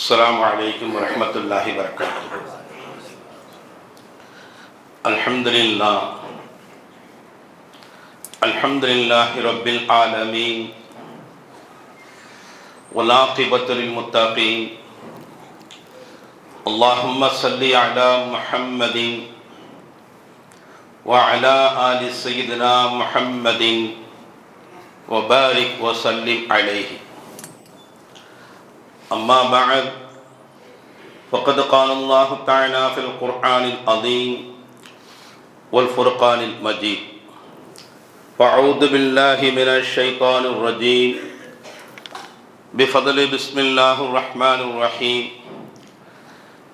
السلام عليكم ورحمة الله وبركاته. الحمد لله. الحمد لله رب العالمين. والعاقبة للمتقين. اللهم صل على محمد وعلى آل سيدنا محمد وبارك وسلم عليه. أما بعد، فقد قال الله تعالى في القرآن العظيم والفرقان المجيد. فأعوذ بالله من الشيطان الرجيم. بفضل بسم الله الرحمن الرحيم.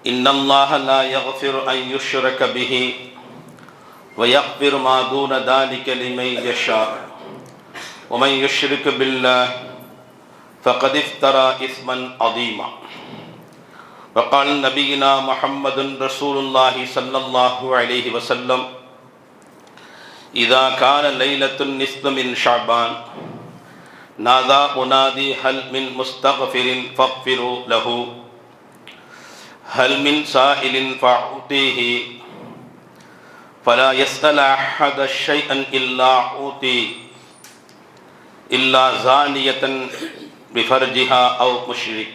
إن الله لا يغفر أن يشرك به ويغفر ما دون ذلك لمن يشاء. ومن يشرك بالله فقد افترى إثما عظيما. وقال نبينا محمد رسول الله صلى الله عليه وسلم، إذا كان ليلة النصف من شعبان، نادى أنادي، هل من مستغفر فاغفروا له؟ هل من سائل فأعطيه؟ فلا يسأل أحد شيئا إلا أوتي، إلا زانية بفرجها أو مشرك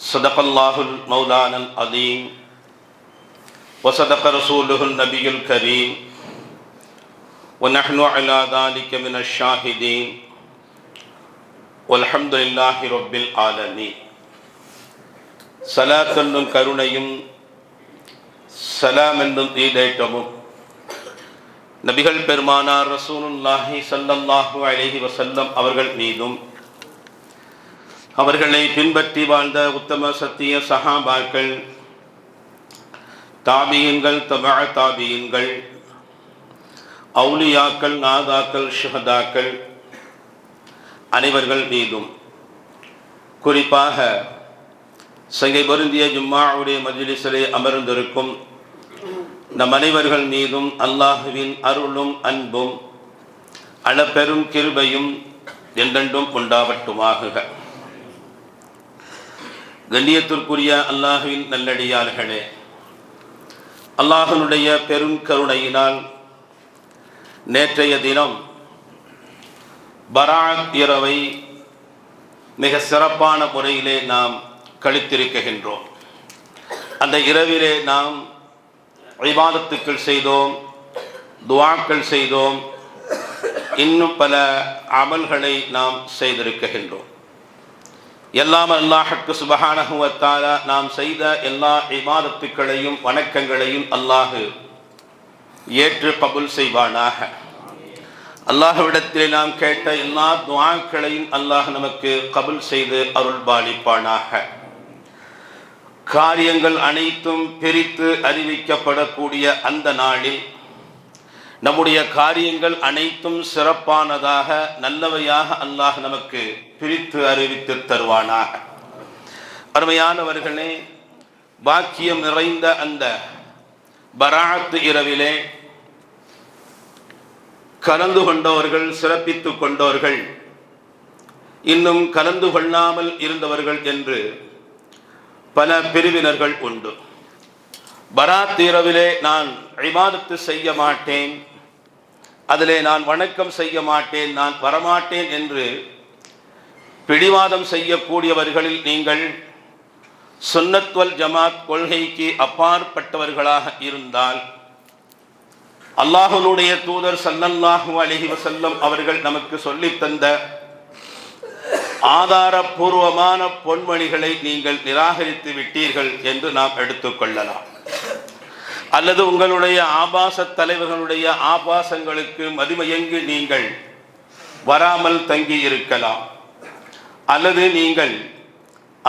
صدق الله المولانا العظيم وصدق رسوله النبي الكريم ونحن على ذلك من الشاهدين والحمد لله رب العالمين صلاة என்னும் கருணையும் சலாம் என்னும் ஈடேற்றமும் நபிகள் பெருமானார் ரசூலுல்லாஹி ஸல்லல்லாஹு அலைஹி வஸல்லம் அவர்கள் மீதும் அவர்களை பின்பற்றி வாழ்ந்த உத்தம சத்திய சஹாபாக்கள் தாபியங்கள் தபா தாபியங்கள் அவுலியாக்கள் நாதாக்கள் ஷுஹதாக்கள் அனைவர்கள் மீதும். குறிப்பாக சங்கை பொருந்திய ஜும்மாவுடைய மஜ்லிஸிலே அமர்ந்திருக்கும் நம் அனைவர்கள் மீதும் அல்லாஹுவின் அருளும் அன்பும் அளப்பெரும் கிருபையும் என்றென்றும் உண்டாவட்டுமாகுக. கண்ணியத்திற்குரிய அல்லாஹுவின் நல்லடியார்களே அல்லாஹனுடைய பெரும் கருணையினால் நேற்றைய தினம் பராக் இரவை மிக சிறப்பான முறையிலே நாம் கழித்திருக்கின்றோம். அந்த இரவிலே நாம் விவாதத்துக்கள் செய்தோம் துவாக்கள் செய்தோம் இன்னும் பல அமல்களை நாம் செய்திருக்கின்றோம். எல்லாம் அல்லாஹுக்கு சுபகானகுவத்தால நாம் செய்த எல்லா இமாதத்துக்களையும் வணக்கங்களையும் அல்லாஹு ஏற்று கபுல் செய்வானாக. அல்லாஹுவிடத்தில் நாம் கேட்ட எல்லா துவாக்களையும் அல்லாஹ் நமக்கு கபுல் செய்து அருள் பாலிப்பானாக காரியங்கள் அனைத்தும் பிரித்து அறிவிக்கப்படக்கூடிய அந்த நாளில் நம்முடைய காரியங்கள் அனைத்தும் சிறப்பானதாக நல்லவையாக அல்லாஹ் நமக்கு பிரித்து அறிவித்து தருவானாக. அருமையானவர்களே பாக்கியம் நிறைந்த அந்த பராத்து இரவிலே கலந்து கொண்டவர்கள் சிறப்பித்து கொண்டவர்கள் இன்னும் கலந்து கொள்ளாமல் இருந்தவர்கள் என்று பல பிரிவினர்கள் உண்டு. பராத் இரவிலே நான் ஐமாதத்து செய்ய மாட்டேன். அதிலே நான் வணக்கம் செய்ய மாட்டேன் நான் வரமாட்டேன் என்று பிடிவாதம் செய்யக்கூடியவர்களில் நீங்கள் சுன்னத்வல் ஜமாத் கொள்கைக்கு அப்பாற்பட்டவர்களாக இருந்தால் அல்லாஹனுடைய தூதர் சல்லல்லாஹு அலஹி வசல்லம் அவர்கள் நமக்கு சொல்லித்தந்த ஆதாரபூர்வமான பொன்மணிகளை நீங்கள் நிராகரித்து விட்டீர்கள் என்று நாம் எடுத்துக்கொள்ளலாம் அல்லது உங்களுடைய ஆபாச தலைவர்களுடைய ஆபாசங்களுக்கு மதிமயங்கு நீங்கள் வராமல் தங்கி இருக்கலாம். அல்லது நீங்கள்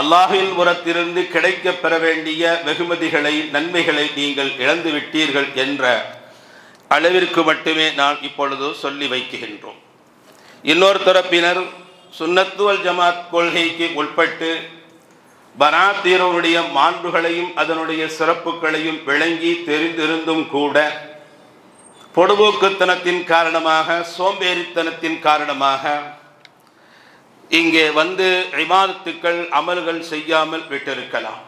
அல்லாஹின் புறத்திலிருந்து கிடைக்க பெற வேண்டிய வெகுமதிகளை நன்மைகளை நீங்கள் இழந்து விட்டீர்கள் என்ற அளவிற்கு மட்டுமே நான் இப்பொழுது சொல்லி வைக்கின்றோம். இன்னொரு தரப்பினர் சுன்னத்துவல் ஜமாத் கொள்கைக்கு உட்பட்டு பராத்தீரனுடைய மாண்புகளையும் அதனுடைய சிறப்புகளையும் விளங்கி தெரிந்திருந்தும் கூட பொடுபோக்குத்தனத்தின் காரணமாக சோம்பேறித்தனத்தின் காரணமாக இங்கே வந்து இமாதத்துக்கள் அமல்கள் செய்யாமல் விட்டிருக்கலாம்.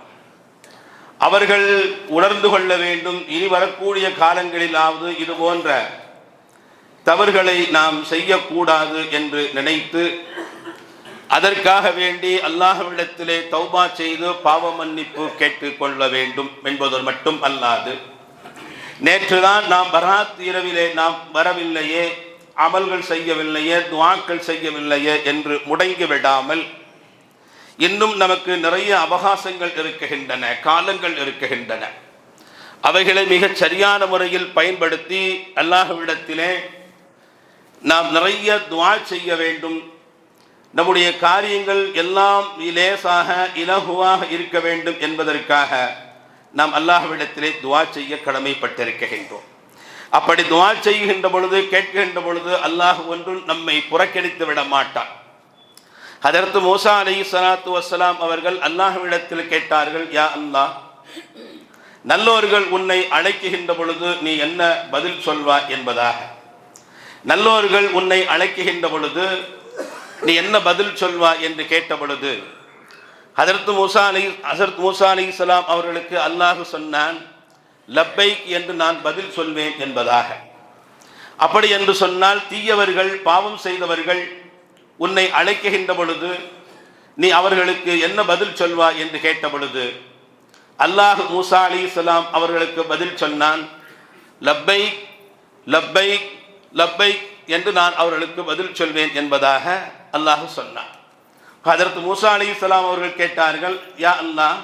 அவர்கள் உணர்ந்து கொள்ள வேண்டும் இனி வரக்கூடிய காலங்களிலாவது இது போன்ற தவறுகளை நாம் செய்யக்கூடாது என்று நினைத்து அதற்காக வேண்டி அல்லாஹ்விடத்திலே தௌபா செய்து பாவ மன்னிப்பு கேட்டுக்கொள்ள வேண்டும் என்பது மட்டும் அல்லாது. நேற்றுதான் நாம் பராத் இரவிலே நாம் வரவில்லையே அமல்கள் செய்யவில்லையே துவாக்கள் செய்யவில்லையே என்று முடங்கி விடாமல் இன்னும் நமக்கு நிறைய அவகாசங்கள் இருக்கின்றன காலங்கள் இருக்கின்றன. அவைகளை மிகச் சரியான முறையில் பயன்படுத்தி அல்லாஹ்விடத்திலே நாம் நிறைய துவா செய்ய வேண்டும் நம்முடைய காரியங்கள் எல்லாம் லேசாக இலகுவாக இருக்க வேண்டும் என்பதற்காக நாம் அல்லாஹ்விடத்திலே துவா செய்ய கடமைப்பட்டிருக்கின்றோம். அப்படி துவா செய்கின்ற பொழுது கேட்கின்ற பொழுது அல்லாஹ் ஒன்றும் நம்மை புறக்கணித்து விட மாட்டான். அதற்கு மூசா அலி சலாத்து வசலாம் அவர்கள் அல்லாஹ்விடத்தில் கேட்டார்கள் யா அல்லாஹ் நல்லோர்கள் உன்னை அழைக்குகின்ற பொழுது நீ என்ன பதில் சொல்வா என்பதாக. நல்லோர்கள் உன்னை அழைக்குகின்ற பொழுது நீ என்ன பதில் சொல்வா என்று கேட்ட பொழுது ஹசரத் மூசா அலி ஹசரத் மூசா அலி இஸ்லாம் அவர்களுக்கு அல்லாஹ் சொன்னான் லப்பைக் என்று நான் பதில் சொல்வேன் என்பதாக. அப்படி என்று சொன்னால் தீயவர்கள் பாவம் செய்தவர்கள் உன்னை அழைக்கின்ற பொழுது நீ அவர்களுக்கு என்ன பதில் சொல்வா என்று கேட்ட பொழுது அல்லாஹ் மூசா அலி இஸ்லாம் அவர்களுக்கு பதில் சொன்னான் லப்பைக் லப்பைக் லப்பைக் என்று நான் அவர்களுக்கு பதில் சொல்வேன் என்பதாக அல்லாஹ் சொன்னார் ஹதரத் மூசா அலி இஸ்லாம் அவர்கள் கேட்டார்கள் யா அல்லாஹ்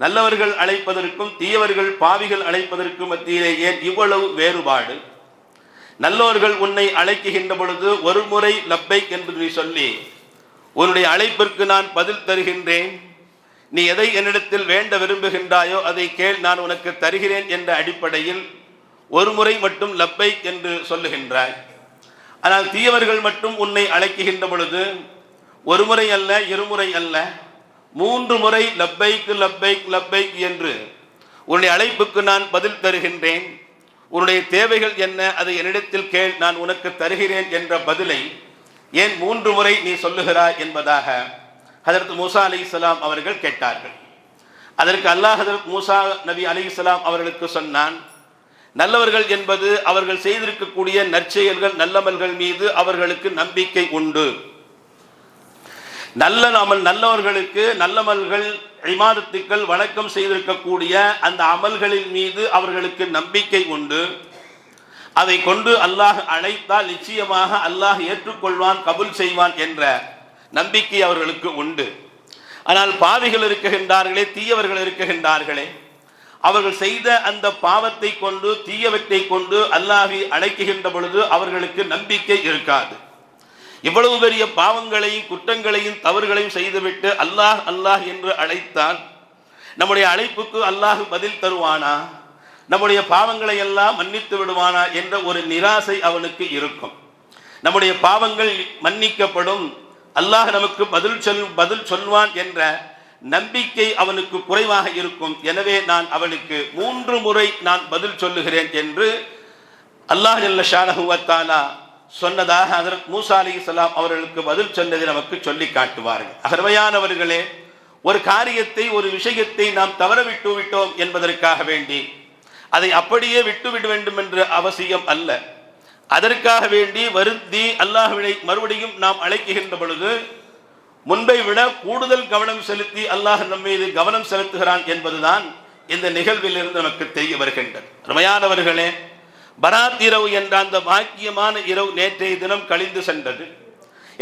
நல்லவர்கள் அழைப்பதற்கும் தீயவர்கள் பாவிகள் அழைப்பதற்கும் மத்தியிலே ஏன் இவ்வளவு வேறுபாடு? நல்லவர்கள் உன்னை அழைக்குகின்ற பொழுது ஒரு முறை லப்பை என்று நீ சொல்லி உன்னுடைய அழைப்பிற்கு நான் பதில் தருகின்றேன். நீ எதை என்னிடத்தில் வேண்ட விரும்புகின்றாயோ அதை கேள் நான் உனக்கு தருகிறேன் என்ற அடிப்படையில் ஒரு முறை மட்டும் லப்பை என்று சொல்லுகின்றாய் ஆனால் தீயவர்கள் மட்டும் உன்னை அழைக்குகின்ற பொழுது ஒரு முறை அல்ல இருமுறை அல்ல மூன்று முறை லப்பைக்கு லப்பைக் லப்பைக் என்று உன்னுடைய அழைப்புக்கு நான் பதில் தருகின்றேன். உன்னுடைய தேவைகள் என்ன அதை என்னிடத்தில் கேள் நான் உனக்கு தருகிறேன் என்ற பதிலை ஏன் மூன்று முறை நீ சொல்லுகிறாய் என்பதாக ஹதரத் மூசா அலி இஸ்லாம் அவர்கள் கேட்டார்கள். அதற்கு அல்லாஹ் ஹதரத் மூசா நபி அலி இஸ்லாம் அவர்களுக்கு சொன்னான் நல்லவர்கள் என்பது அவர்கள் செய்திருக்கக்கூடிய நற்செயல்கள் நல்லமல்கள் மீது அவர்களுக்கு நம்பிக்கை உண்டு. நல்ல அமல் நல்லவர்களுக்கு நல்லமல்கள் இமாதத்துக்கள் வணக்கம் செய்திருக்கக்கூடிய அந்த அமல்களின் மீது அவர்களுக்கு நம்பிக்கை உண்டு. அதை கொண்டு அல்லாஹ் அழைத்தால் நிச்சயமாக அல்லாஹ் ஏற்றுக்கொள்வான் கபுல் செய்வான் என்ற நம்பிக்கை அவர்களுக்கு உண்டு. ஆனால் பாவிகள் இருக்குகின்றார்களே தீயவர்கள் இருக்குகின்றார்களே அவர்கள் செய்த அந்த பாவத்தை கொண்டு தீயவற்றை கொண்டு அல்லாஹி அழைக்குகின்ற பொழுது அவர்களுக்கு நம்பிக்கை இருக்காது. இவ்வளவு பெரிய பாவங்களையும் குற்றங்களையும் தவறுகளையும் செய்துவிட்டு அல்லாஹ் அல்லாஹ் என்று அழைத்தால் நம்முடைய அழைப்புக்கு அல்லாஹ் பதில் தருவானா? நம்முடைய பாவங்களை எல்லாம் மன்னித்து விடுவானா என்ற ஒரு நிராசை அவனுக்கு இருக்கும். நம்முடைய பாவங்கள் மன்னிக்கப்படும். அல்லாஹ் நமக்கு பதில் சொல் பதில் சொல்வான் என்ற நம்பிக்கை அவனுக்கு குறைவாக இருக்கும். எனவே நான் அவனுக்கு மூன்று முறை நான் பதில் சொல்லுகிறேன் என்று அல்லாஹ் ஷானஹுவத்தாலா சொன்னதாக அதற்கு மூசா அலி இஸ்லாம் அவர்களுக்கு பதில் சொன்னதை நமக்கு சொல்லி காட்டுவார்கள். அகர்வையானவர்களே ஒரு காரியத்தை ஒரு விஷயத்தை நாம் தவற விட்டு விட்டோம் என்பதற்காக வேண்டி அதை அப்படியே விட்டுவிட வேண்டும் என்ற அவசியம் அல்ல. அதற்காக வேண்டி வருந்தி அல்லாஹுவினை மறுபடியும் நாம் அழைக்குகின்ற பொழுது முன்பை விட கூடுதல் கவனம் செலுத்தி அல்லாஹ் நம் மீது கவனம் செலுத்துகிறான் என்பதுதான் இந்த நிகழ்விலிருந்து நமக்கு தெரிய வருகின்றது. அருமையானவர்களே பராத் இரவு என்ற அந்த பாக்கியமான இரவு நேற்றைய தினம் கழிந்து சென்றது.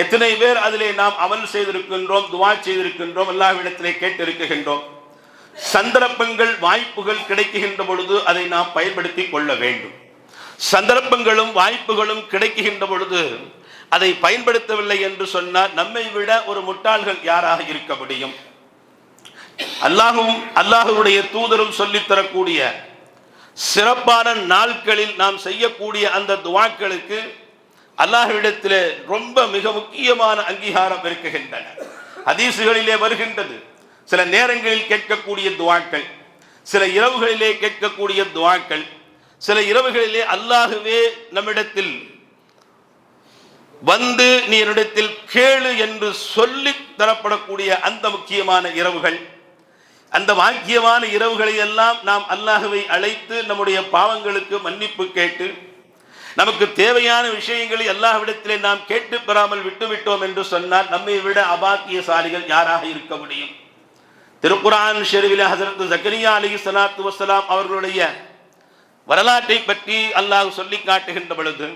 எத்தனை பேர் அதிலே நாம் அமல் செய்திருக்கின்றோம் துவா செய்திருக்கின்றோம் எல்லாவிடத்திலே கேட்டிருக்கின்றோம். சந்தர்ப்பங்கள் வாய்ப்புகள் கிடைக்குகின்ற பொழுது அதை நாம் பயன்படுத்தி கொள்ள வேண்டும். சந்தர்ப்பங்களும் வாய்ப்புகளும் கிடைக்குகின்ற பொழுது அதை பயன்படுத்தவில்லை என்று சொன்னால் நம்மை விட ஒரு முட்டாள்கள் யாராக இருக்க முடியும்? அல்லாஹும் அல்லாஹுடைய தூதரும் சொல்லித்தரக்கூடிய சிறப்பான நாட்களில் நாம் செய்யக்கூடிய அந்த துவாக்களுக்கு அல்லாஹ்விடத்திலே ரொம்ப மிக முக்கியமான அங்கீகாரம் இருக்குகின்றன. ஹதீசுகளிலே வருகின்றது. சில நேரங்களில் கேட்கக்கூடிய துவாக்கள் சில இரவுகளிலே கேட்கக்கூடிய துவாக்கள் சில இரவுகளிலே அல்லாஹுவே நம்மிடத்தில் வந்து நீ என்னிடத்தில் கேளு என்று சொல்லி தரப்படக்கூடிய அந்த முக்கியமான இரவுகள். அந்த வாக்கியமான இரவுகளை எல்லாம் நாம் அல்லாஹுவை அழைத்து நம்முடைய பாவங்களுக்கு மன்னிப்பு கேட்டு நமக்கு தேவையான விஷயங்களை அல்லாஹ்விடத்திலே நாம் கேட்டு பெறாமல் விட்டுவிட்டோம் என்று சொன்னால் நம்மை விட அபாக்கியசாலிகள் யாராக இருக்க முடியும்? திருக்குரான் ஷெருவில ஹசரத் ஜக்கரியா அலி சலாத்து வசலாம் அவர்களுடைய வரலாற்றை பற்றி அல்லாஹ் சொல்லி காட்டுகின்ற பொழுது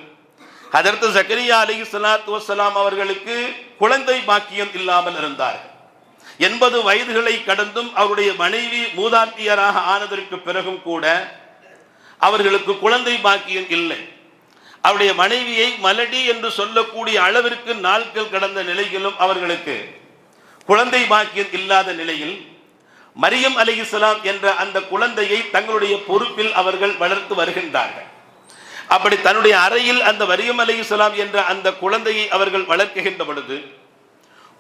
அதற்கு ஜக்கரியா அலி சலாத்து வசலாம் அவர்களுக்கு குழந்தை பாக்கியம் இல்லாமல் இருந்தார்கள். எண்பது வயதுகளை கடந்தும் அவருடைய மனைவி மூதாட்டியராக ஆனதற்கு பிறகும் கூட அவர்களுக்கு குழந்தை பாக்கியம் இல்லை. அவருடைய மனைவியை மலடி என்று சொல்லக்கூடிய அளவிற்கு நாட்கள் கடந்த நிலையிலும் அவர்களுக்கு குழந்தை பாக்கியம் இல்லாத நிலையில் மரியம் அலிஹிஸ்லாம் என்ற அந்த குழந்தையை தங்களுடைய பொறுப்பில் அவர்கள் வளர்த்து வருகின்றார்கள். அப்படி தன்னுடைய அறையில் அந்த மரியம் சலாம் என்ற அந்த குழந்தையை அவர்கள் வளர்க்குகின்ற பொழுது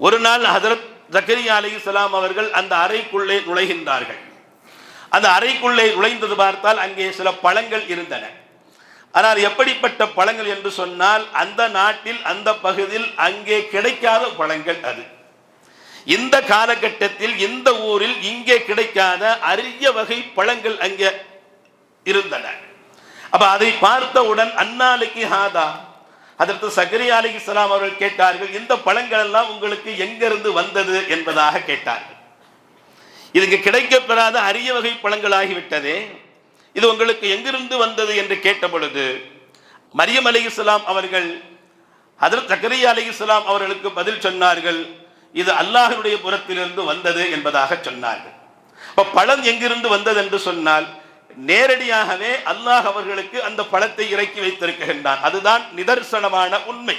ஒரு நாள் ஹசரத் ஜக்கரியா சலாம் அவர்கள் அந்த அறைக்குள்ளே நுழைகின்றார்கள். அந்த அறைக்குள்ளே நுழைந்தது பார்த்தால் அங்கே சில பழங்கள் இருந்தன. ஆனால் எப்படிப்பட்ட பழங்கள் என்று சொன்னால் அந்த நாட்டில் அந்த பகுதியில் அங்கே கிடைக்காத பழங்கள் அது. இந்த காலகட்டத்தில் இந்த ஊரில் இங்கே கிடைக்காத அரிய வகை பழங்கள் அங்கே இருந்தன. அப்ப அதை பார்த்தவுடன் அன்னாலைக்கு ஹாதா. அதற்கு சக்கரியா அலி இஸ்லாம் அவர்கள் கேட்டார்கள் இந்த பழங்கள் எல்லாம் உங்களுக்கு எங்கிருந்து வந்தது என்பதாக கேட்டார்கள். இதுக்கு கிடைக்கப்பெறாத அரிய வகை பழங்களாகிவிட்டதே. இது உங்களுக்கு எங்கிருந்து வந்தது என்று கேட்ட பொழுது மரியம் அலி இஸ்லாம் அவர்கள் அதில் சக்கரியா அலி இஸ்லாம் அவர்களுக்கு பதில் சொன்னார்கள் இது அல்லாஹனுடைய புறத்திலிருந்து வந்தது என்பதாக சொன்னார்கள். இப்போ பழம் எங்கிருந்து வந்தது என்று சொன்னால் நேரடியாகவே அல்லாஹ் அவர்களுக்கு அந்த பழத்தை இறக்கி வைத்திருக்கின்றான். அதுதான் நிதர்சனமான உண்மை.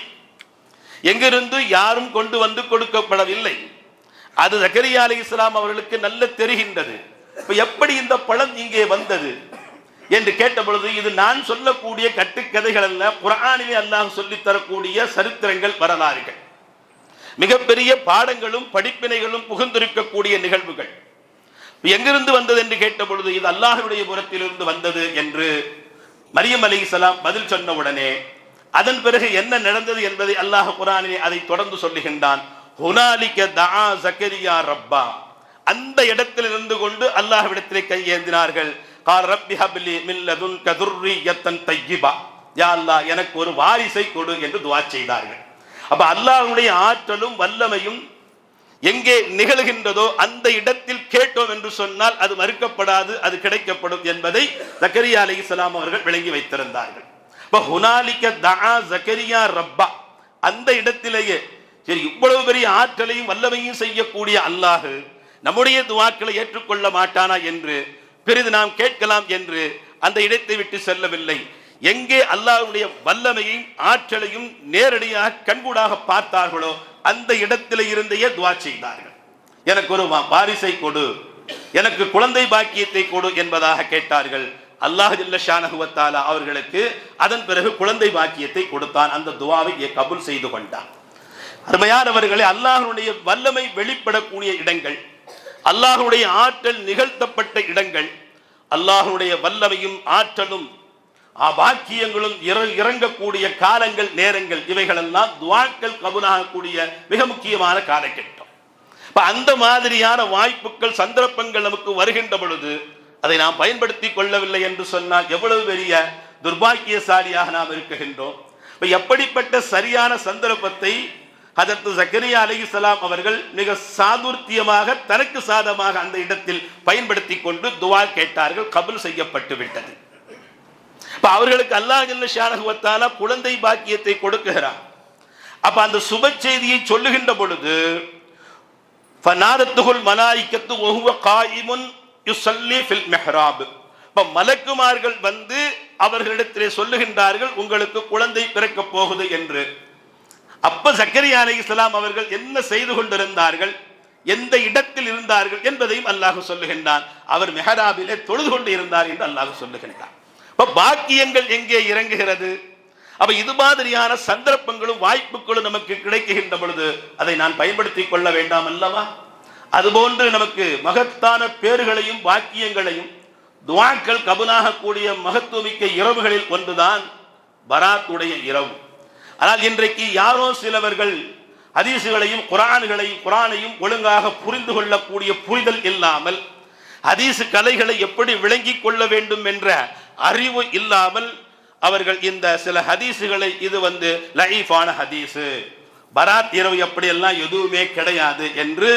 எங்கிருந்து யாரும் கொண்டு வந்து கொடுக்கப்படவில்லை. அது ஜக்கரியா அலி இஸ்லாம் அவர்களுக்கு நல்ல தெரிகின்றது. இப்ப எப்படி இந்த பழம் இங்கே வந்தது? என்று கேட்ட பொழுது இது நான் சொல்லக்கூடிய கட்டுக்கதைகள் அல்ல புராணிலே அல்லாஹ் சொல்லித் தரக்கூடிய சரித்திரங்கள் வரலாறுகள். மிகப்பெரிய பாடங்களும் படிப்பினைகளும் புகுந்திருக்கக்கூடிய நிகழ்வுகள். எங்கிருந்து வந்தது என்று கேட்ட பொழுது இது அல்லாஹுடைய புறத்திலிருந்து வந்தது என்று மரியம் அலி பதில் சொன்ன உடனே அதன் பிறகு என்ன நடந்தது என்பதை அல்லாஹ் குரானிலே அதை தொடர்ந்து சொல்லுகின்றான். ரப்பா. அந்த இடத்தில் இருந்து கொண்டு அல்லாஹ்விடத்திலே கையேந்தினார்கள் கால் ரப்பி ஹபிலி மின் கதுர்ரி துர்ரியத்தன் தையிபா யா அல்லாஹ் எனக்கு ஒரு வாரிசை கொடு என்று துவா செய்தார்கள். அப்ப அல்லாஹுடைய ஆற்றலும் வல்லமையும் எங்கே நிகழ்கின்றதோ அந்த இடத்தில் கேட்டோம் என்று சொன்னால் அது மறுக்கப்படாது அது கிடைக்கப்படும் என்பதை ஜக்கரியா அலைஹிஸ்ஸலாம் அவர்கள் விளங்கி வைத்திருந்தார்கள். இப்ப ஹுனாலிக்க ஜக்கரியா ரப்பா. அந்த இடத்திலேயே சரி இவ்வளவு பெரிய ஆற்றலையும் வல்லமையும் செய்யக்கூடிய அல்லாஹ் நம்முடைய துவாக்களை ஏற்றுக்கொள்ள மாட்டானா என்று பெரிது நாம் கேட்கலாம் என்று அந்த இடத்தை விட்டு செல்லவில்லை. எங்கே அல்லாஹுடைய வல்லமையும் ஆற்றலையும் நேரடியாக கண்கூடாக பார்த்தார்களோ அந்த இடத்திலே இருந்தையே துவா செய்தார்கள். எனக்கு ஒரு வாரிசை கொடு. எனக்கு குழந்தை பாக்கியத்தை கொடு என்பதாக கேட்டார்கள். அல்லாஹ் ஜல்ல அவர்களுக்கு அதன் பிறகு குழந்தை பாக்கியத்தை கொடுத்தான். அந்த துவாவை கபுல் செய்து கொண்டான். அருமையானவர்களே அல்லாஹனுடைய வல்லமை வெளிப்படக்கூடிய இடங்கள் அல்லாஹனுடைய ஆற்றல் நிகழ்த்தப்பட்ட இடங்கள் அல்லாஹனுடைய வல்லமையும் ஆற்றலும் வாக்கியங்களும் இற- இறங்கக்கூடிய காலங்கள் நேரங்கள் இவைகளெல்லாம் துவாக்கள் கபுலாகக்கூடிய மிக முக்கியமான காலகட்டம். இப்ப அந்த மாதிரியான வாய்ப்புகள் சந்தர்ப்பங்கள் நமக்கு வருகின்ற பொழுது அதை நாம் பயன்படுத்தி கொள்ளவில்லை என்று சொன்னால் எவ்வளவு பெரிய துர்பாக்கியசாலியாக நாம் இருக்குகின்றோம் இப்ப எப்படிப்பட்ட சரியான சந்தர்ப்பத்தை அதற்கு சக்கரியா அலிசலாம் அவர்கள் மிக சாதுர்த்தியமாக தனக்கு சாதமாக அந்த இடத்தில் பயன்படுத்தி கொண்டு துவா கேட்டார்கள் கபுல் செய்யப்பட்டு விட்டது. இப்ப அவர்களுக்கு அல்லாஹ் ஜல்ல குழந்தை பாக்கியத்தை கொடுக்குகிறார். அப்ப அந்த சுப செய்தியை சொல்லுகின்ற பொழுது ஃபனாதத்துகுல் மலாய்க்கத்து ஒஹுவ காயிமுன் யுசல்லி ஃபில் மெஹராப். இப்ப மலக்குமார்கள் வந்து அவர்களிடத்திலே சொல்லுகின்றார்கள் உங்களுக்கு குழந்தை பிறக்கப் போகுது என்று. அப்ப சக்கரியா இஸ்லாம் அவர்கள் என்ன செய்து கொண்டிருந்தார்கள் எந்த இடத்தில் இருந்தார்கள் என்பதையும் அல்லாஹ் சொல்லுகின்றான். அவர் மெஹராபிலே தொழுது கொண்டு இருந்தார் என்று அல்லாஹ் சொல்லுகின்றான். இப்போ பாக்கியங்கள் எங்கே இறங்குகிறது? அப்ப இது மாதிரியான சந்தர்ப்பங்களும் வாய்ப்புகளும் நமக்கு கிடைக்குகின்ற பொழுது அதை நான் பயன்படுத்திக் கொள்ள வேண்டாம் அல்லவா? அதுபோன்று நமக்கு மகத்தான பேறுகளையும் வாக்கியங்களையும் துவாக்கள் கபுலாகக்கூடிய மகத்துவமிக்க இரவுகளில் ஒன்றுதான் பராத்துடைய இரவு. ஆனால் இன்றைக்கு யாரோ சிலவர்கள் ஹதீசுகளையும் குரான்களையும் குரானையும் ஒழுங்காக புரிந்து கொள்ளக்கூடிய புரிதல் இல்லாமல் ஹதீசு கலைகளை எப்படி விளங்கிக் கொள்ள வேண்டும் என்ற அறிவு இல்லாமல் அவர்கள் இந்த சில ஹதீஸுகளை இது வந்து லைஃபான ஹதீஸு பராத் இரவு எப்படியெல்லாம் எதுவுமே கிடையாது என்று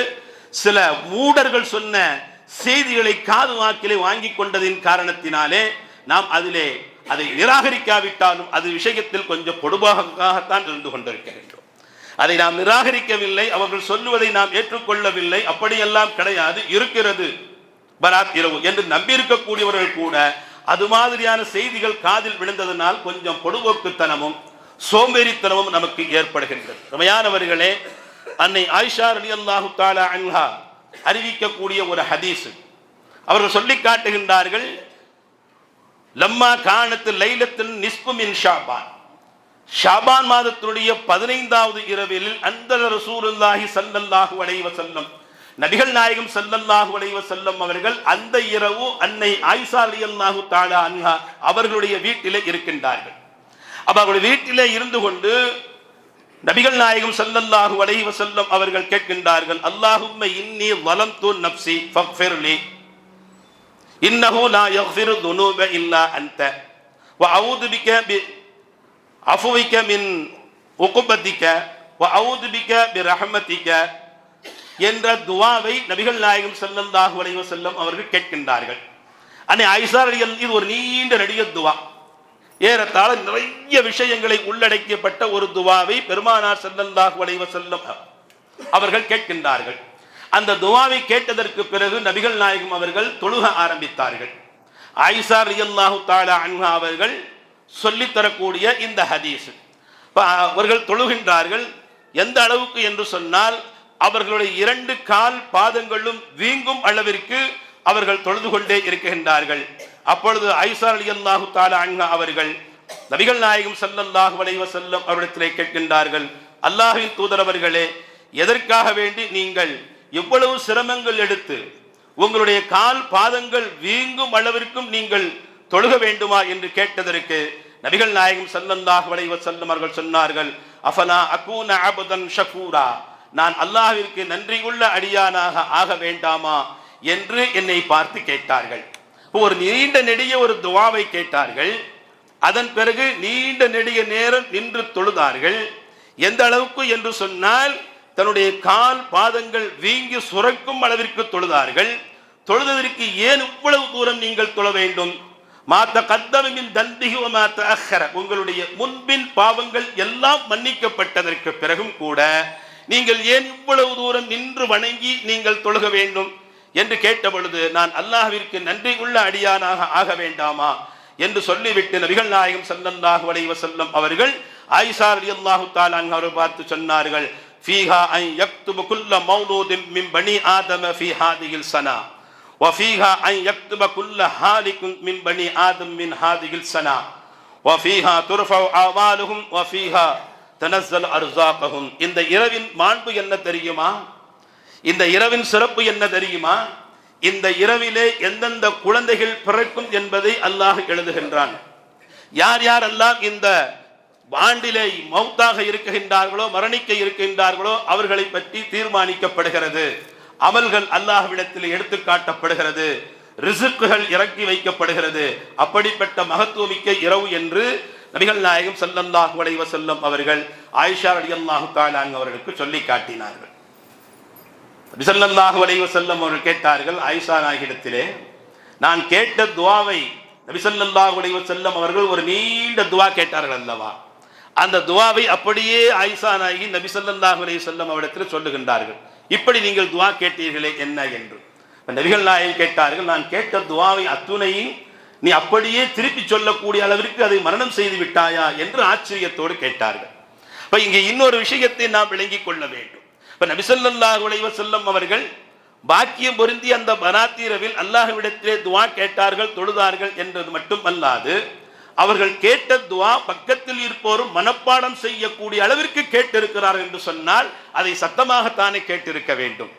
சில மூடர்கள் சொன்ன செய்திகளை காது வாக்கிலே வாங்கி கொண்டதின் காரணத்தினாலே நாம் அதிலே அதை நிராகரிக்காவிட்டாலும் அது விஷயத்தில் கொஞ்சம் கொடுபாகத்தான் இருந்து கொண்டிருக்கின்றோம். அதை நாம் நிராகரிக்கவில்லை அவர்கள் சொல்லுவதை நாம் ஏற்றுக்கொள்ளவில்லை அப்படியெல்லாம் கிடையாது இருக்கிறது. பராத் இரவு என்று நம்பியிருக்கக்கூடியவர்கள் கூட அது மாதிரியான செய்திகள் காதில் விழுந்ததனால் கொஞ்சம் பொடுபோக்குத்தனமும் சோம்பேறித்தனமும் நமக்கு ஏற்படுகின்றது. ரமையானவர்களே அன்னை ஆயிஷா அலி அல்லாஹு தாலா அன்ஹா அறிவிக்கக்கூடிய ஒரு ஹதீஸ். அவர்கள் சொல்லி காட்டுகின்றார்கள் லம்மா காணத்து லைலத்தில் நிஸ்பு மின் ஷாபான். ஷாபான் மாதத்தினுடைய பதினைந்தாவது இரவில் அந்த ரசூலுல்லாஹி சல்லல்லாஹு அலைவசல்லம் வஸல்லம் நபிகள் நாயகம் செல்லல்லாஹு அலைஹி செல்லும் அவர்கள் அந்த இரவு அன்னை ஆயிஷா ரலியல்லாஹு தாலா அன்ஹா அவர்களுடைய வீட்டிலே இருக்கின்றார்கள். அப்ப அவருடைய வீட்டிலே இருந்து கொண்டு நபிகள் நாயகம் செல்லல்லாஹு அலைஹி செல்லும் அவர்கள் கேட்கின்றார்கள் அல்லாஹும்ம இன்னி வலம்து நப்சி ஃபக்ஃபிர்லி இன்னஹு லா யக்ஃபிரு துனூப இல்லா அன்த வ அஊது பிக பி அஃபுவிக மின் உகுபத்திக்க வ அவுது பிக பி ரஹமத்திக்க என்ற துவாவை நபிகள் நாயகம் செல்லந்தாக வளைவ செல்லும் அவர்கள் கேட்கின்றார்கள். அன்னை ஐசா அடிகள் இது ஒரு நீண்ட நடிக துவா. ஏறத்தாழ நிறைய விஷயங்களை உள்ளடக்கியப்பட்ட ஒரு துவாவை பெருமானார் செல்லந்தாக வளைவ வஸல்லம் அவர்கள் கேட்கின்றார்கள். அந்த துவாவை கேட்டதற்கு பிறகு நபிகள் நாயகம் அவர்கள் தொழுக ஆரம்பித்தார்கள். ஐசா ரியல்லாஹு தாலா அன்ஹா அவர்கள் சொல்லித் தரக்கூடிய இந்த ஹதீஸ். அவர்கள் தொழுகின்றார்கள். எந்த அளவுக்கு என்று சொன்னால் அவர்களுடைய இரண்டு கால் பாதங்களும் வீங்கும் அளவிற்கு அவர்கள் தொழுது கொண்டே இருக்கின்றார்கள். அப்பொழுது ஐசா அலி அல்லாஹு தாலா அவர்கள் நபிகள் நாயகம் ஸல்லல்லாஹு அலைஹி வஸல்லம் அவரிடத்திலே கேட்கின்றார்கள் அல்லாஹ்வின் தூதரவர்களே எதற்காக வேண்டி நீங்கள் எவ்வளவு சிரமங்கள் எடுத்து உங்களுடைய கால் பாதங்கள் வீங்கும் அளவிற்கும் நீங்கள் தொழுக வேண்டுமா? என்று கேட்டதற்கு நபிகள் நாயகம் ஸல்லல்லாஹு அலைஹி செல்லும் அவர்கள் சொன்னார்கள் அஃபனா அகூன அபுதன் ஷகூரா? நான் அல்லாஹ்விற்கு நன்றியுள்ள அடியானாக ஆக வேண்டாமா என்று என்னை பார்த்து கேட்டார்கள். ஒரு நீண்ட நெடிய ஒரு துவாவை கேட்டார்கள். அதன் பிறகு நீண்ட நெடிய நேரம் நின்று தொழுதார்கள். எந்த அளவுக்கு என்று சொன்னால் தன்னுடைய கால் பாதங்கள் வீங்கி சுரக்கும் அளவிற்கு தொழுதார்கள். தொழுததற்கு ஏன் இவ்வளவு தூரம் நீங்கள் தொழ வேண்டும்? மாத்த கத்தமின் தந்திகி மாத்த அஹர உங்களுடைய முன்பின் பாவங்கள் எல்லாம் மன்னிக்கப்பட்டதற்கு பிறகும் கூட நீங்கள் ஏன் இவ்வளவு தூரம் நின்று வணங்கி நீங்கள் தொழுக வேண்டும் என்று கேட்ட பொழுது நான் அல்லாஹ்விற்கு நன்றி உள்ள அடியானாக ஆக வேண்டாமா என்று சொல்லிவிட்டு நபிகள் நாயகம் ஸல்லல்லாஹு அலைஹி வஸல்லம் அவர்கள் ஆயிஷா ரலியல்லாஹு தஆலா அன்ஹா அவரை பார்த்து சொன்னார்கள் ஃபீஹா அன் யக்துபு குல்ல மௌலூதின் மின் பனி ஆதம ஃபீ ஹாதிஹில் சனா وفيها أن يكتب كل هالك من بني آدم من هذه السنة وفيها ترفع أعمالهم وفيها தனசல் அர்சாகவும் இந்த இரவின் மாண்பு என்ன தெரியுமா? இந்த இரவின் சிறப்பு என்ன தெரியுமா? இந்த இரவிலே எந்தெந்த குழந்தைகள் பிறக்கும் என்பதை அல்லாஹ் எழுதுகின்றான். யார் யார் எல்லாம் இந்த ஆண்டிலே மௌத்தாக இருக்கின்றார்களோ மரணிக்க இருக்கின்றார்களோ அவர்களை பற்றி தீர்மானிக்கப்படுகிறது. அமல்கள் அல்லாஹ்விடத்தில் எடுத்து காட்டப்படுகிறது ரிசுக்குகள் இறக்கி வைக்கப்படுகிறது. அப்படிப்பட்ட மகத்துவமிக்க இரவு என்று நபிகள் நாயகம் ஸல்லல்லாஹு அலைஹி வஸல்லம் அவர்கள் ஆயிஷா அடியல்லாஹு தாலாங் அவர்களுக்கு சொல்லி காட்டினார்கள். நபிசல்லாஹு அலைஹி வஸல்லம் அவர்கள் கேட்டார்கள் ஆயிஷா நாயகிடத்திலே நான் கேட்ட துவாவை நபிசல்லாஹு அலைஹி செல்லும் அவர்கள் ஒரு நீண்ட துவா கேட்டார்கள் அல்லவா? அந்த துவாவை அப்படியே ஆயிஷா நாயகி நபிசல்லாஹு அலைஹி வஸல்லம் அவரிடத்தில் சொல்லுகின்றார்கள். இப்படி நீங்கள் துவா கேட்டீர்களே என்ன? என்று. நபிகள் நாயகம் கேட்டார்கள் நான் கேட்ட துவாவை அத்துணையும் நீ அப்படியே திருப்பி சொல்லக்கூடிய அளவிற்கு அதை மரணம் செய்து விட்டாயா என்று ஆச்சரியத்தோடு கேட்டார்கள். இப்ப இங்கே இன்னொரு விஷயத்தை நாம் விளங்கிக் கொள்ள வேண்டும். இப்ப நபிசல்லாஹு அலைஹி செல்லம் அவர்கள் பாக்கியம் பொருந்தி அந்த பராத்தீரவில் அல்லாஹ்விடத்திலே துவா கேட்டார்கள் தொழுதார்கள் என்றது மட்டும் அல்லாது அவர்கள் கேட்ட துவா பக்கத்தில் இருப்போரும் மனப்பாடம் செய்யக்கூடிய அளவிற்கு கேட்டிருக்கிறார் என்று சொன்னால் அதை சத்தமாகத்தானே கேட்டிருக்க வேண்டும்.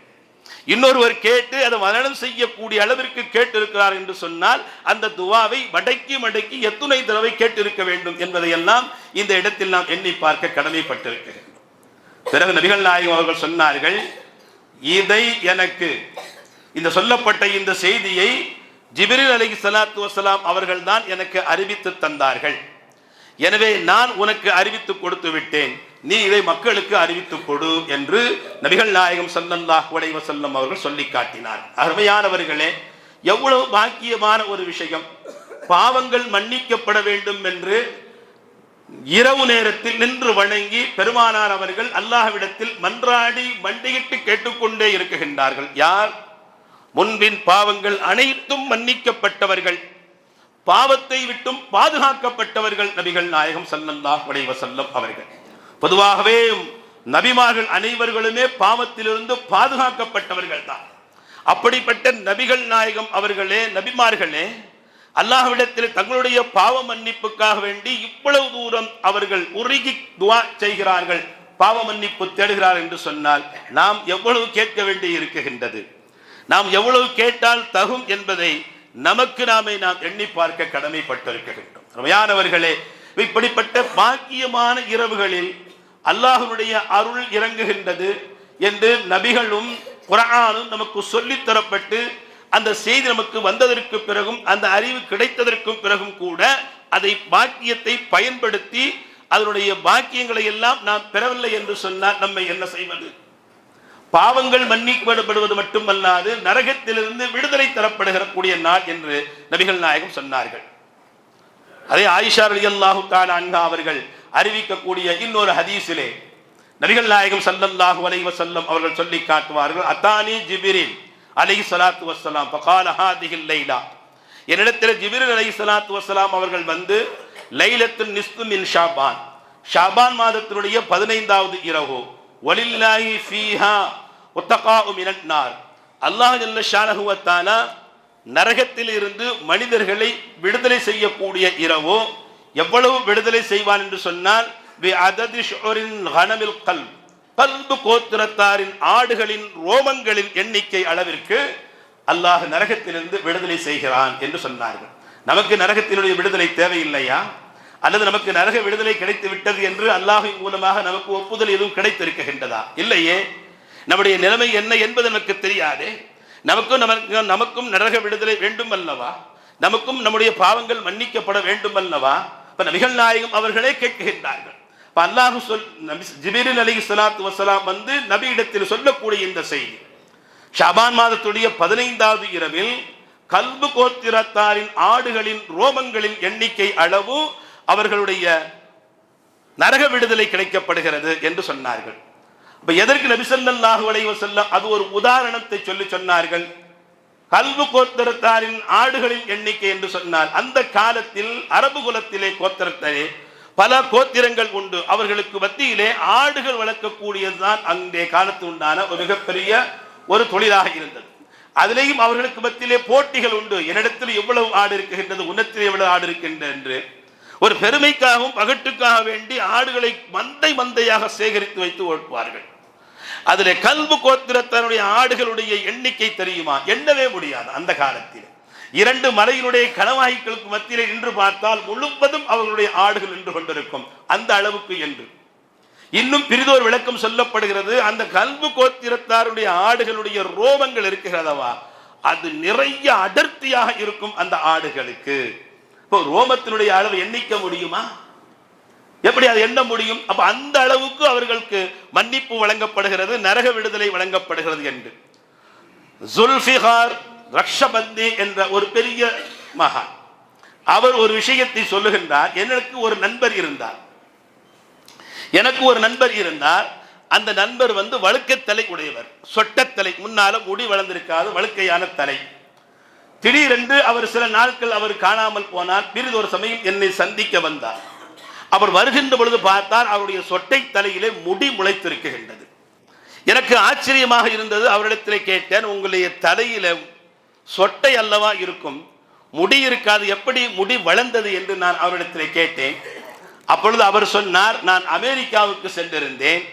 இன்னொருவர் கேட்டு அதை மரணம் செய்யக்கூடிய அளவிற்கு கேட்டிருக்கிறார் என்று சொன்னால் அந்த துவாவை மடக்கி மடக்கி எத்துணை தடவை கேட்டிருக்க வேண்டும் என்பதையெல்லாம் இந்த இடத்தில் நாம் எண்ணி பார்க்க கடமைப்பட்டிருக்கிறேன். பிறகு நபிகள் நாயகம் அவர்கள் சொன்னார்கள் இதை எனக்கு இந்த சொல்லப்பட்ட இந்த செய்தியை ஜிபிரில் அலி சலாத்து வசலாம் அவர்கள் தான் எனக்கு அறிவித்து தந்தார்கள். எனவே நான் உனக்கு அறிவித்து கொடுத்து விட்டேன். நீ இதை மக்களுக்கு அறிவித்து கொடு என்று நபிகள் நாயகம் சல்லல்லாஹு அலைஹி வஸல்லம் அவர்கள் சொல்லி காட்டினார். அருமையானவர்களே எவ்வளவு பாக்கியமான ஒரு விஷயம். பாவங்கள் மன்னிக்கப்பட வேண்டும் என்று இரவு நேரத்தில் நின்று வணங்கி பெருமானார் அவர்கள் அல்லாஹ்விடத்தில் மன்றாடி மண்டியிட்டு கேட்டுக்கொண்டே இருக்குகின்றார்கள் யார்? முன்பின் பாவங்கள் அனைத்தும் மன்னிக்கப்பட்டவர்கள். பாவத்தை விட்டும் பாதுகாக்கப்பட்டவர்கள் நபிகள் நாயகம் ஸல்லல்லாஹு அலைஹி வஸல்லம் அவர்கள். பொதுவாகவே நபிமார்கள் அனைவர்களுமே பாவத்திலிருந்து பாதுகாக்கப்பட்டவர்கள் தான் அப்படிப்பட்ட நபிகள் நாயகம் அவர்களே நபிமார்களே அல்லாஹ்விடத்தில் தங்களுடைய பாவ மன்னிப்புக்காக வேண்டி இவ்வளவு தூரம் அவர்கள் உருகி துவா செய்கிறார்கள் பாவ மன்னிப்பு தேடுகிறார் என்று சொன்னால் நாம் எவ்வளவு கேட்க வேண்டி இருக்குகின்றது. நாம் எவ்வளவு கேட்டால் தகும் என்பதை நமக்கு நாமே நாம் எண்ணி பார்க்க கடமைப்பட்டிருக்கின்றோம் ரமையானவர்களே இப்படிப்பட்ட பாக்கியமான இரவுகளில் அல்லாஹனுடைய அருள் இறங்குகின்றது என்று நபிகளும் குரானும் நமக்கு சொல்லித் தரப்பட்டு அந்த செய்தி நமக்கு வந்ததற்கு பிறகும் அந்த அறிவு கிடைத்ததற்கும் பிறகும் கூட அதை பாக்கியத்தை பயன்படுத்தி அதனுடைய பாக்கியங்களை எல்லாம் நாம் பெறவில்லை என்று சொன்னால் நம்மை என்ன செய்வது? பாவங்கள் மன்னிக்கப்படுவது மட்டுமல்லாது நரகத்திலிருந்து விடுதலை தரப்படுகிறக்கூடிய நாள் என்று நபிகள் நாயகம் சொன்னார்கள். அதே ஆயிஷா ரலியல்லாஹு கான் அன்ஹா அவர்கள் அறிவிக்கக்கூடிய இன்னொரு ஹதீஸிலே நபிகள் நாயகம் சல்லல்லாஹு அலை வசல்லம் அவர்கள் சொல்லி காட்டுவார்கள் அத்தானி ஜிபிரின் அலை சலாத்து வசலாம் ஃபகால லைலா. என்னிடத்தில் ஜிபிரின் அலை சலாத்து வசலாம் அவர்கள் வந்து லைலத்தில் நிஸ்து மின் ஷாபான். ஷாபான் மாதத்தினுடைய பதினைந்தாவது இரவு. ஒலில்லாஹி ஃபீஹா உத்தகாஉ மினட்னார் அல்லாஹ் ஜல்ல ஷானகுவத்தான நரகத்தில் இருந்து மனிதர்களை விடுதலை செய்யக்கூடிய இரவோ. எவ்வளவு விடுதலை செய்வான் என்று சொன்னால் வி கனமில் கல் கல்பு கோத்திரத்தாரின் ஆடுகளின் ரோமங்களின் எண்ணிக்கை அளவிற்கு அல்லாஹ் நரகத்திலிருந்து விடுதலை செய்கிறான் என்று சொன்னார்கள். நமக்கு நரகத்தினுடைய விடுதலை தேவையில்லையா? அல்லது நமக்கு நரக விடுதலை கிடைத்து விட்டது என்று அல்லாஹின் மூலமாக நமக்கு ஒப்புதல் எதுவும் கிடைத்திருக்கின்றதா? இல்லையே. நம்முடைய நிலைமை என்ன என்பது நமக்கு தெரியாதே. நமக்கும் நமக்கு நமக்கும் நரக விடுதலை வேண்டும் அல்லவா? நமக்கும் நம்முடைய பாவங்கள் மன்னிக்கப்பட வேண்டும் அல்லவா? இப்ப நபிகள் நாயகம் அவர்களே கேட்கின்றார்கள் இப்ப அல்லாஹு சொல் நபி ஜிபிரில் அலி சலாத்து வசலாம் வந்து நபியிடத்தில் சொல்லக்கூடிய இந்த செய்தி. ஷபான் மாதத்துடைய பதினைந்தாவது இரவில் கல்பு கோத்திரத்தாரின் ஆடுகளின் ரோமங்களின் எண்ணிக்கை அளவு அவர்களுடைய நரக விடுதலை கிடைக்கப்படுகிறது என்று சொன்னார்கள். அப்ப எதற்கு நபிசல்லாஹு அலைஹி அது ஒரு உதாரணத்தை சொல்லி சொன்னார்கள்? கல்பு கோத்திரத்தாரின் ஆடுகளின் எண்ணிக்கை என்று சொன்னால் அந்த காலத்தில் அரபு குலத்திலே கோத்திரத்திலே பல கோத்திரங்கள் உண்டு. அவர்களுக்கு மத்தியிலே ஆடுகள் வளர்க்கக்கூடியதுதான் அங்கே காலத்து உண்டான ஒரு மிகப்பெரிய ஒரு தொழிலாக இருந்தது. அதிலேயும் அவர்களுக்கு மத்தியிலே போட்டிகள் உண்டு. என்னிடத்தில் எவ்வளவு ஆடு இருக்கின்றது உன்னத்தில் எவ்வளவு ஆடு இருக்கின்றது என்று. ஒரு பெருமைக்காகவும் பகட்டுக்காக வேண்டி ஆடுகளை மந்தை மந்தையாக சேகரித்து வைத்து ஓட்டுவார்கள். அதுல கல்பு கோத்திரத்தனுடைய ஆடுகளுடைய எண்ணிக்கை தெரியுமா? எண்ணவே முடியாது அந்த காலத்தில். இரண்டு மலையினுடைய கணவாய்களுக்கு மத்தியிலே நின்று பார்த்தால் முழுவதும் அவர்களுடைய ஆடுகள் நின்று கொண்டிருக்கும். அந்த அளவுக்கு என்று. இன்னும் பிரிதோர் விளக்கம் சொல்லப்படுகிறது அந்த கல்பு கோத்திரத்தாருடைய ஆடுகளுடைய ரோமங்கள் இருக்கிறதவா? அது நிறைய அடர்த்தியாக இருக்கும் அந்த ஆடுகளுக்கு. இப்போ ரோமத்தினுடைய அளவு எண்ணிக்க முடியுமா? எப்படி அது எண்ண முடியும்? அப்ப அந்த அளவுக்கு அவர்களுக்கு மன்னிப்பு வழங்கப்படுகிறது நரக விடுதலை வழங்கப்படுகிறது என்று. ஜுல்ஃபிகார் ரக்ஷபந்தி என்ற ஒரு பெரிய மகா அவர் ஒரு விஷயத்தை சொல்லுகின்றார். எனக்கு ஒரு நண்பர் இருந்தார். எனக்கு ஒரு நண்பர் இருந்தார். அந்த நண்பர் வந்து வழுக்கத்தலை உடையவர். சொட்டத்தலை முன்னால முடி வளர்ந்திருக்காது வழுக்கையான தலை. திடீரென்று அவர் சில நாட்கள் அவர் காணாமல் போனார். பிறிது ஒரு சமயம் என்னை சந்திக்க வந்தார். அவர் வருகின்ற பொழுது பார்த்தால் அவருடைய சொட்டை தலையிலே முடி முளைத்திருக்கின்றது. எனக்கு ஆச்சரியமாக இருந்தது அவரிடத்திலே கேட்டேன் உங்களுடைய தலையில சொட்டை அல்லவா இருக்கும்? முடி இருக்காது எப்படி முடி வளர்ந்தது? என்று நான் அவரிடத்திலே கேட்டேன். அப்பொழுது அவர் சொன்னார் நான் அமெரிக்காவுக்கு சென்றிருந்தேன்.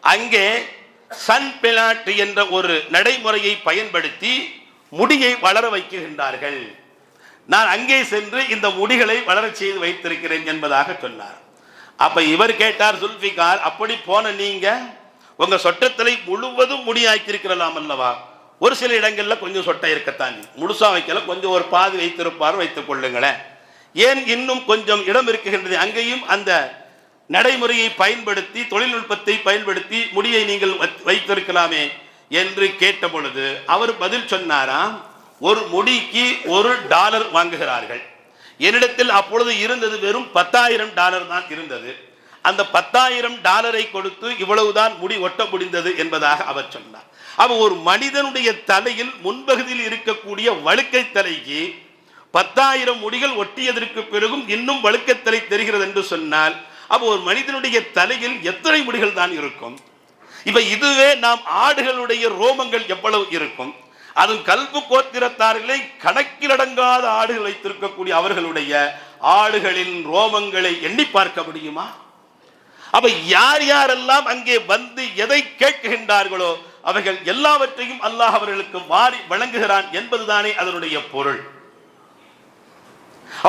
அங்கே சன் பெலாட்டு என்ற ஒரு நடைமுறையை பயன்படுத்தி முடியை வளர வைக்கின்றார்கள். நான் அங்கே சென்று இந்த முடிகளை வளரச் செய்து வைத்திருக்கிறேன் என்பதாக சொன்னார். அப்ப இவர் கேட்டார் சுல்பிகார் அப்படி போன நீங்க உங்க சொட்டத்தலை முழுவதும் முடியாக்கியிருக்கலாம் அல்லவா? ஒரு சில இடங்கள்ல கொஞ்சம் சொட்டை இருக்கத்தான். முழுசா வைக்கல கொஞ்சம் ஒரு பாதி வைத்திருப்பார் வைத்துக் கொள்ளுங்களேன். ஏன் இன்னும் கொஞ்சம் இடம் இருக்குகின்றது அங்கேயும் அந்த நடைமுறையை பயன்படுத்தி தொழில்நுட்பத்தை பயன்படுத்தி முடியை நீங்கள் வைத்- வைத்திருக்கலாமே என்று கேட்ட பொழுது அவர் பதில் சொன்னாராம் ஒரு முடிக்கு ஒரு டாலர் வாங்குகிறார்கள். என்னிடத்தில் அப்பொழுது இருந்தது வெறும் பத்தாயிரம் டாலர் தான் இருந்தது. அந்த பத்தாயிரம் டாலரை கொடுத்து இவ்வளவுதான் முடி ஒட்ட முடிந்தது என்பதாக அவர் சொன்னார். அவ ஒரு மனிதனுடைய தலையில் முன்பகுதியில் இருக்கக்கூடிய வழுக்கை தலைக்கு பத்தாயிரம் முடிகள் ஒட்டியதற்கு பிறகும் இன்னும் வழுக்கத்தலை தெரிகிறது என்று சொன்னால் அப்போ ஒரு மனிதனுடைய தலையில் எத்தனை முடிகள் தான் இருக்கும்? இப்ப இதுவே நாம் ஆடுகளுடைய ரோமங்கள் எவ்வளவு இருக்கும்? அதுவும் கல்பு கோத்திரத்தார்களை கணக்கிலடங்காத ஆடுகள் வைத்திருக்கக்கூடிய அவர்களுடைய ஆடுகளின் ரோமங்களை எண்ணி பார்க்க முடியுமா? அப்ப யார் யாரெல்லாம் அங்கே வந்து எதை கேட்கின்றார்களோ அவைகள் எல்லாவற்றையும் அல்லாஹ் அவர்களுக்கு வாரி வழங்குகிறான் என்பதுதானே அதனுடைய பொருள்.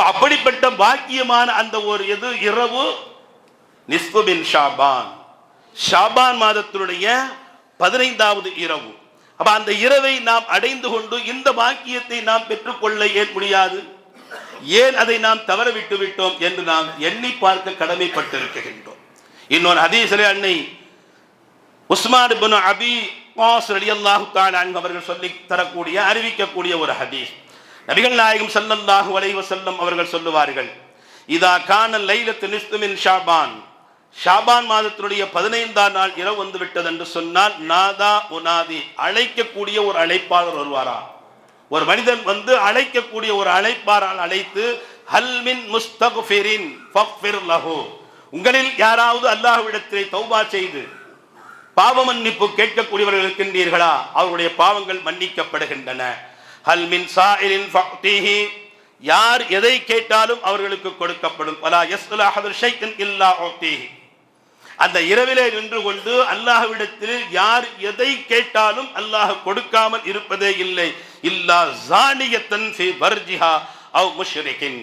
அப்படிப்பட்ட பாக்கியமான அந்த ஒரு எது இரவு நிஸ்புபின் ஷாபான். ஷாபான் மாதத்தினுடைய பதினைந்தாவது இரவு. அப்ப அந்த இரவை நாம் அடைந்து கொண்டு இந்த பாக்கியத்தை நாம் பெற்றுக்கொள்ள ஏன் முடியாது? ஏன் அதை நாம் தவற விட்டு விட்டோம் என்று நாம் எண்ணி பார்க்க கடமைப்பட்டிருக்கின்றோம். இன்னொரு ஹதீஸிலே அன்னை உஸ்மான் பின் அபி பாஸ் ரலியல்லாஹு அவர்கள் சொல்லி தரக்கூடிய அறிவிக்கக்கூடிய ஒரு ஹதீஸ். நபிகள் நாயகம் ஸல்லல்லாஹு அலைஹி செல்லும் அவர்கள் சொல்லுவார்கள் இதா கான லைலத்து நிஸ்துமின் ஷாபான் ஷாபான் மாதத்தினுடைய பதினைந்தாம் நாள் இரவு வந்து விட்டது என்று சொன்னால் நாதா உனாதி. அழைக்கக்கூடிய ஒரு அழைப்பாளர் வருவாரா? ஒரு மனிதன் வந்து அழைக்கக்கூடிய ஒரு அழைப்பாரால் அழைத்து ஹல்மின் முஸ்தகுஃபிரின் ஃபக்ஃபிர் லஹு. உங்களில் யாராவது அல்லாஹ்விடத்திலே தௌபா செய்து பாவ மன்னிப்பு கேட்கக்கூடியவர்கள் இருக்கின்றீர்களா அவருடைய பாவங்கள் மன்னிக்கப்படுகின்றன. ஹல்மின் சாயிலின் ஃபக்திஹி. யார் எதை கேட்டாலும் அவர்களுக்கு கொடுக்கப்படும். வலா யஸ்லு அஹது ஷைஇன் இல்லா உக்திஹி அந்த இரவிலே நின்று கொண்டு அல்லாஹ்விடத்தில் யார் எதை கேட்டாலும் அல்லாஹ் கொடுக்காமல் இருப்பதே இல்லை. இல்லா ஜானியத்தன் ஃபி பர்ஜிஹா அவ் முஷ்ரிகின்.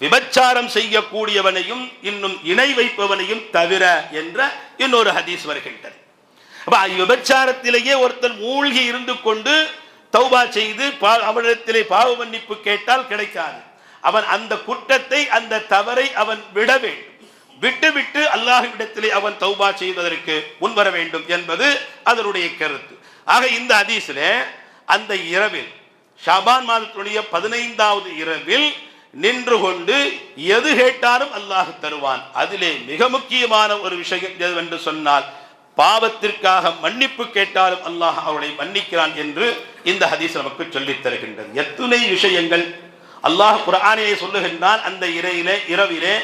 விபச்சாரம் செய்யக்கூடியவனையும் இன்னும் இணை வைப்பவனையும் தவிர என்ற இன்னொரு ஹதீஸ் வருகின்றது. விபச்சாரத்திலேயே ஒருத்தன் மூழ்கி இருந்து கொண்டு தௌபா செய்து பா- அவனிடத்திலே பாவ மன்னிப்பு கேட்டால் கிடைக்காது. அவன் அந்த குற்றத்தை அந்த தவறை அவன் விட வேண்டும். விட்டு விட்டு அல்லாஹ்விடத்திலே அவன் தௌபா செய்வதற்கு முன்வர வேண்டும் என்பது அதனுடைய கருத்து. ஆக இந்த ஹதீஸிலே அந்த இரவில் ஷாபான் மாதத்துடைய பதினைந்தாவது இரவில் நின்று கொண்டு எது கேட்டாலும் அல்லாஹ் தருவான். அதிலே மிக முக்கியமான ஒரு விஷயம் எதுவென்று சொன்னால் பாவத்திற்காக மன்னிப்பு கேட்டாலும் அல்லாஹ் அவளை மன்னிக்கிறான் என்று இந்த ஹதீஸ் நமக்கு சொல்லித் தருகின்றது. எத்தனை விஷயங்கள். அல்லாஹ் குரானையை சொல்லுகின்றான் அந்த இறையிலே இரவிலே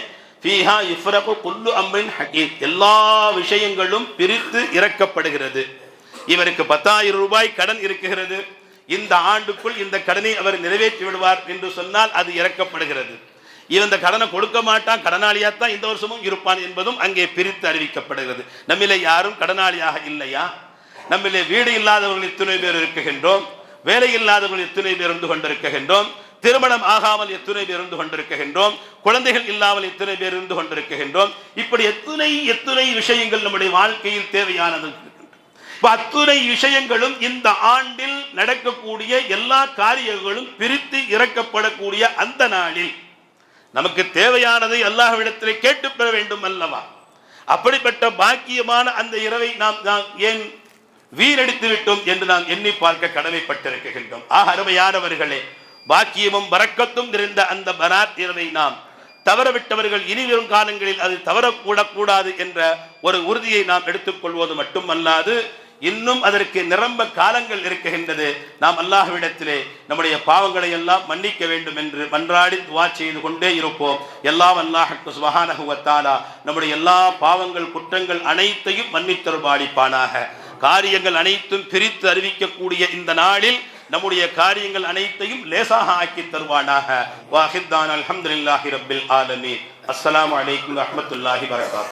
ஃபீஹா இஃப்ரகு குல்லு அம்ரின் ஹகீம் எல்லா விஷயங்களும் பிரித்து இறக்கப்படுகிறது. இவருக்கு பத்தாயிரம் ரூபாய் கடன் இருக்குகிறது இந்த ஆண்டுக்குள் இந்த கடனை அவர் நிறைவேற்றி விடுவார் என்று சொன்னால் அது இறக்கப்படுகிறது. இவன் இந்த கடனை கொடுக்க மாட்டான் கடனாளியாத்தான் இந்த வருஷமும் இருப்பான் என்பதும் அங்கே பிரித்து அறிவிக்கப்படுகிறது. நம்மிலே யாரும் கடனாளியாக இல்லையா? நம்மிலே வீடு இல்லாதவர்கள் இத்தனை பேர் இருக்குகின்றோம் வேலை இல்லாதவர்கள் இத்தனை பேர் இருந்து கொண்டிருக்கின்றோம். திருமணம் ஆகாமல் எத்தனை பேர் இருந்து கொண்டிருக்கின்றோம்? குழந்தைகள் இல்லாமல் எத்தனை பேர் இருந்து கொண்டிருக்கின்றோம்? இப்படி எத்தனை எத்தனை விஷயங்கள் நம்முடைய வாழ்க்கையில் தேவையானது இப்ப அத்துணை விஷயங்களும் இந்த ஆண்டில் நடக்கக்கூடிய எல்லா காரியங்களும் பிரித்து இறக்கப்படக்கூடிய அந்த நாளில் நமக்கு தேவையானதை அல்லாஹ்விடத்திலே கேட்டு பெற வேண்டும் அல்லவா? அப்படிப்பட்ட பாக்கியமான அந்த இரவை நாம் நாம் ஏன் வீணடித்து விட்டோம் என்று நாம் எண்ணி பார்க்க கடமைப்பட்டிருக்கின்றோம். ஆக அருமையானவர்களே பாக்கியமும் வரக்கத்தும் நிறைந்த அந்த பராத் இரவை நாம் தவறவிட்டவர்கள் இனி வரும் காலங்களில் அது தவறக்கூடக்கூடாது என்ற ஒரு உறுதியை நாம் எடுத்துக்கொள்வது மட்டுமல்லாது இன்னும் அதற்கு நிரம்ப காலங்கள் இருக்கின்றது. நாம் அல்லாஹ்விடத்திலே நம்முடைய பாவங்களை எல்லாம் மன்னிக்க வேண்டும் என்று மன்றாடி துவா செய்து கொண்டே இருப்போம். எல்லாம் அல்லாஹ் சுபஹானஹு நம்முடைய எல்லா பாவங்கள் குற்றங்கள் அனைத்தையும் மன்னித்தருள்பாலிப்பானாக காரியங்கள் அனைத்தும் பிரித்து அறிவிக்கக்கூடிய இந்த நாளில் நம்முடைய காரியங்கள் அனைத்தையும் லேசாக ஆக்கி தருவானாக. வாஹித்தான் அலமதுல்லாஹி ரபில் ஆலமி அஸ்லாம் வலைக்கம் அஹமத்துல்லாஹி வரகாத்